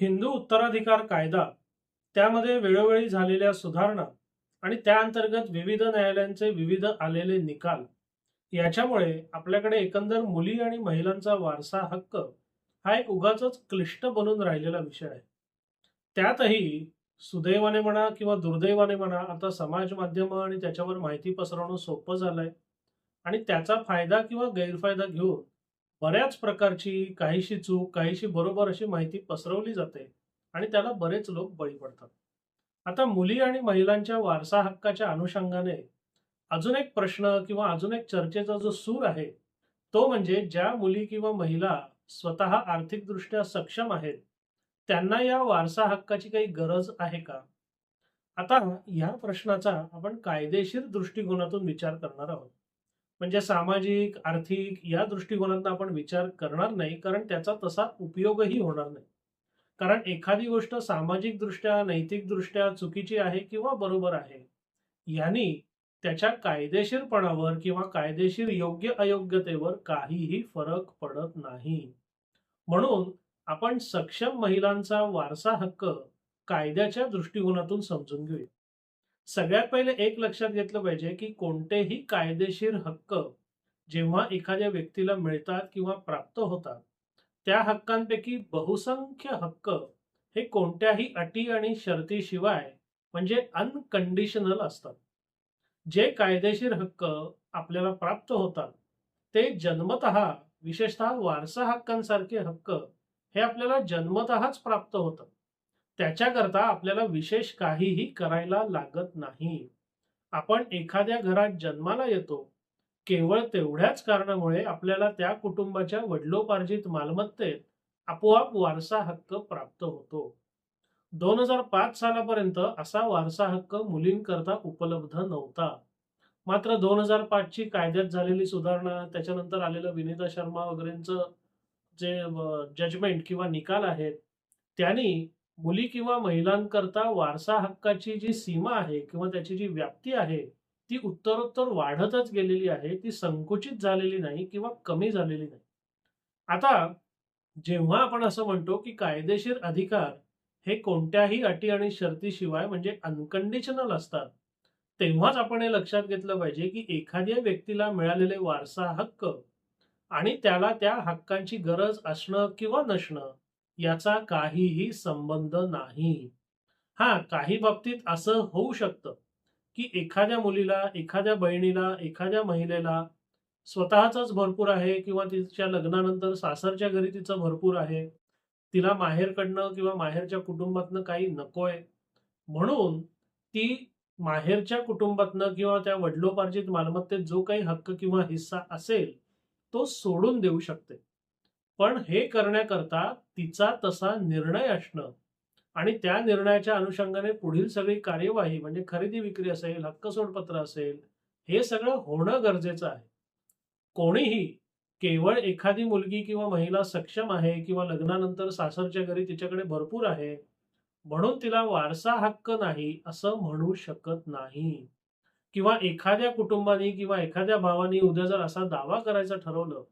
हिंदू उत्तराधिकार कायदा त्यामध्ये वेळोवेळी झालेल्या सुधारणा आणि त्या अंतर्गत विविध न्यायालयांचे विविध आलेले निकाल याच्यामुळे आपल्याकडे एकंदर मुली आणि महिलांचा वारसा हक्क हा एक उगाच क्लिष्ट बनून राहिलेला विषय आहे. त्यातही सुदैवाने म्हणा किंवा दुर्दैवाने म्हणा आता समाज माध्यम आणि त्याच्यावर माहिती पसरवणं सोपं झालंय आणि त्याचा फायदा किंवा गैरफायदा घेऊन बऱ्याच प्रकारची काहीशी चूक काहीशी बरोबर अशी माहिती पसरवली जाते आणि त्याला बरेच लोक बळी पडतात. आता मुली आणि महिलांच्या वारसा हक्काच्या अनुषंगाने अजून एक प्रश्न किंवा अजून एक चर्चेचा जो सूर आहे तो म्हणजे ज्या मुली किंवा महिला स्वतः आर्थिकदृष्ट्या सक्षम आहेत त्यांना या वारसा हक्काची काही गरज आहे का? आता या प्रश्नाचा आपण कायदेशीर दृष्टिकोनातून विचार करणार आहोत. म्हणजे सामाजिक आर्थिक या दृष्टिकोनातून आपण विचार करणार नाही कारण त्याचा तसा उपयोगही होणार नाही. कारण एखादी गोष्ट सामाजिक दृष्ट्या नैतिक दृष्ट्या चुकीची आहे किंवा बरोबर आहे यांनी त्याच्या कायदेशीरपणावर किंवा कायदेशीर योग्य अयोग्यतेवर काहीही फरक पडत नाही. म्हणून आपण सक्षम महिलांचा वारसा हक्क कायद्याच्या दृष्टिकोनातून समजून घेऊया. सगळ्यात पहिले एक लक्षात घेतलं पाहिजे की कोणतेही कायदेशीर हक्क जेव्हा एखाद्या व्यक्तीला मिळतात किंवा प्राप्त होतात त्या हक्कांपैकी बहुसंख्य हक्क हे कोणत्याही अटी आणि शर्तीशिवाय म्हणजे अनकंडिशनल असतात. जे कायदेशीर हक्क आपल्याला प्राप्त होतात ते जन्मत विशेषतः वारसा हक्कांसारखे हक्क हे आपल्याला जन्मतःच प्राप्त होतात. त्याच्याकरता आपल्याला विशेष काहीही करायला लागत नाही. आपण एखाद्या घरात जन्माला येतो केवळ तेवढ्याच कारणामुळे आपल्याला त्या कुटुंबाच्या वडिलोपार्जित मालमत्तेत आपोआप वारसा हक्क प्राप्त होतो. दोन हजार पाच सालापर्यंत असा वारसा हक्क मुलींकरता उपलब्ध नव्हता. मात्र दोन हजार पाचची कायद्यात झालेली सुधारणा त्याच्यानंतर आलेलं विनीता शर्मा वगैरेंचं जे जजमेंट किंवा निकाल आहेत त्यांनी मुली किंवा महिलांकरता वारसा हक्काची जी सीमा आहे किंवा त्याची जी व्याप्ती आहे ती उत्तरोत्तर वाढतच गेलेली आहे ती संकुचित झालेली नाही किंवा कमी झालेली नाही. आता जेव्हा आपण असं म्हणतो की कायदेशीर अधिकार हे कोणत्याही अटी आणि शर्तीशिवाय म्हणजे अनकंडिशनल असतात तेव्हाच आपण हे लक्षात घेतलं पाहिजे की एखाद्या व्यक्तीला मिळालेले वारसा हक्क आणि त्याला त्या हक्कांची गरज असणं किंवा नसणं याचा काहीही संबंध नाही. हा काही बाबतीत असं होऊ शकतं की एखाद्या मुलीला एखाद्या बहिणीला एखाद्या महिलेला स्वतःचाच भरपूर आहे किंवा तिच्या लग्नानंतर सासरच्या घरी तिचं भरपूर आहे तिला माहेरकडनं किंवा माहेरच्या कुटुंबातनं काही नकोय म्हणून ती माहेरच्या कुटुंबातनं किंवा त्या वडिलोपार्जित मालमत्तेत जो काही हक्क किंवा हिस्सा असेल तो सोडून देऊ शकते. पण हे करण्याकरता तिचा तसा निर्णय असणं आणि त्या निर्णयाच्या अनुषंगाने पुढील सगळी कार्यवाही म्हणजे खरेदी विक्री असेल हक्क सोडपत्र असेल हे सगळं होणं गरजेचं आहे. कोणीही केवळ एखादी मुलगी किंवा महिला सक्षम आहे किंवा लग्नानंतर सासरच्या घरी तिच्याकडे भरपूर आहे म्हणून तिला वारसा हक्क नाही असं म्हणू शकत नाही. किंवा एखाद्या कुटुंबाने किंवा एखाद्या भावाने उद्या जर असा दावा करायचा ठरवलं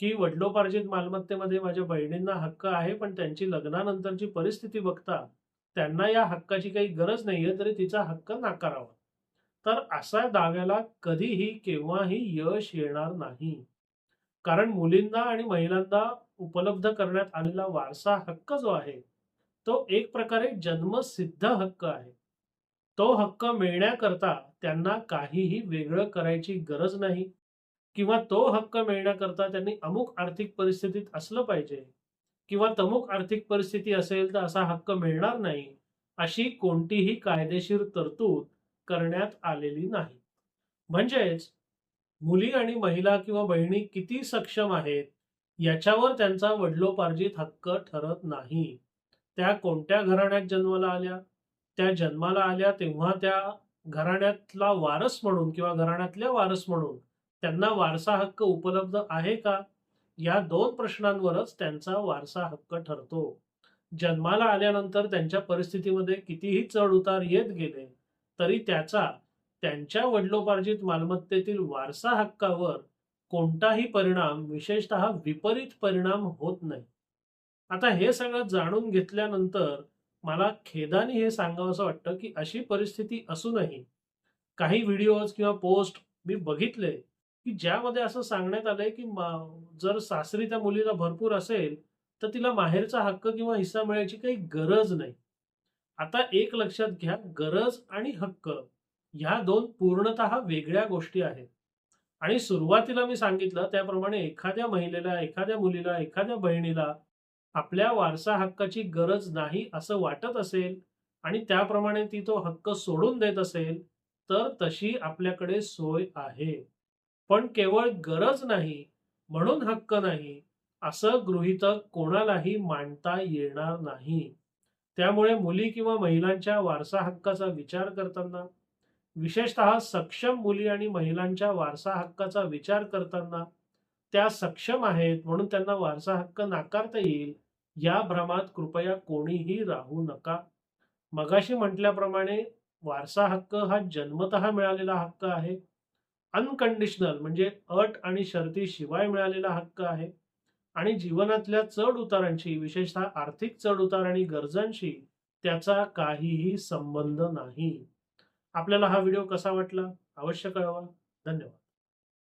की वडिलोपार्जित मालमत्तेमध्ये माझ्या बहिणींना हक्क आहे पण त्यांची लग्नानंतरची परिस्थिती बघता त्यांना या हक्काची काही गरज नाहीये तरी तिचा हक्क नाकारावा. तर असा दाव्याला कधीही केव्हाही यश येणार नाही. कारण मुलींना आणि महिलांना उपलब्ध करण्यात आलेला वारसा हक्क जो आहे तो एक प्रकारे जन्मसिद्ध हक्क आहे. तो हक्क मिळण्याकरता त्यांना काहीही वेगळं करायची गरज नाही. किंवा तो हक्क मिळण्याकरता त्यांनी अमुक आर्थिक परिस्थितीत असलं पाहिजे. किंवा तमुक आर्थिक परिस्थिती असेल तर असा हक्क मिळणार नाही अशी कोणतीही कायदेशीर तरतूद करण्यात आलेली नाही. म्हणजेच मुली आणि महिला किंवा बहिणी किती सक्षम आहेत याच्यावर त्यांचा वडिलोपार्जित हक्क ठरत नाही. त्या कोणत्या घराण्यात जन्माला आल्या? त्या जन्माला आल्या तेव्हा त्या घराण्यातला वारस म्हणून किंवा घराण्यातल्या वारस म्हणून त्यांना वारसा हक्क उपलब्ध आहे का? या दोन प्रश्नांवरच त्यांचा वारसा हक्क ठरतो. जन्माला आल्यानंतर त्यांच्या परिस्थितीमध्ये कितीही चढ उतार येत गेले तरी त्याचा त्यांच्या वडिलोपार्जित मालमत्तेतील वारसा हक्कावर कोणताही परिणाम विशेषतः विपरीत परिणाम होत नाही. आता हे सगळं जाणून घेतल्यानंतर मला खेदाने हे सांगावंसं वाटतं, की अशी परिस्थिती असूनही काही व्हिडिओज किंवा पोस्ट मी बघितले, की ज्यामध्ये असं सांगण्यात आलंय, की जर सासरी त्या मुलीला भरपूर असेल, तर तिला माहेरचा हक्क किंवा हिस्सा मिळायची काही गरज नाही. आता एक लक्षात घ्या, गरज आणि हक्क ह्या दोन पूर्णतः वेगळ्या गोष्टी आहेत. आणि सुरुवातीला मी सांगितलं त्याप्रमाणे एखाद्या महिलेला, एखाद्या मुलीला, एखाद्या बहिणीला आपल्या वारसा हक्काची गरज नाही असं वाटत असेल आणि त्याप्रमाणे ती तो हक्क सोडून देत असेल, तर तशी आपल्याकडे सोय आहे. पण केवळ गरज नाही म्हणून हक्क नाही, असं गृहितक कोणालाही मांडता येणार नाही. त्यामुळे मुली किंवा महिलांच्या वारसा हक्काचा विचार करताना, विशेषतः सक्षम मुली आणि महिलांच्या वारसा हक्काचा विचार करताना, त्या सक्षम आहेत म्हणून त्यांना वारसा हक्क नाकारता येईल, या भ्रमात कृपया कोणीही राहू नका. मगाशी म्हटल्याप्रमाणे वारसा हक्क हा जन्मतः मिळालेला हक्क आहे. अनकंडिशनल म्हणजे अट आणि शर्तीशिवाय मिळालेला हक्क आहे आणि जीवनातल्या चढ-उतारांशी, विशेषतः आर्थिक चढ-उतार आणि गरजांशी त्याचा काहीही संबंध नाही. आपल्याला हा व्हिडिओ कसा वाटला? अवश्य कळवा. धन्यवाद.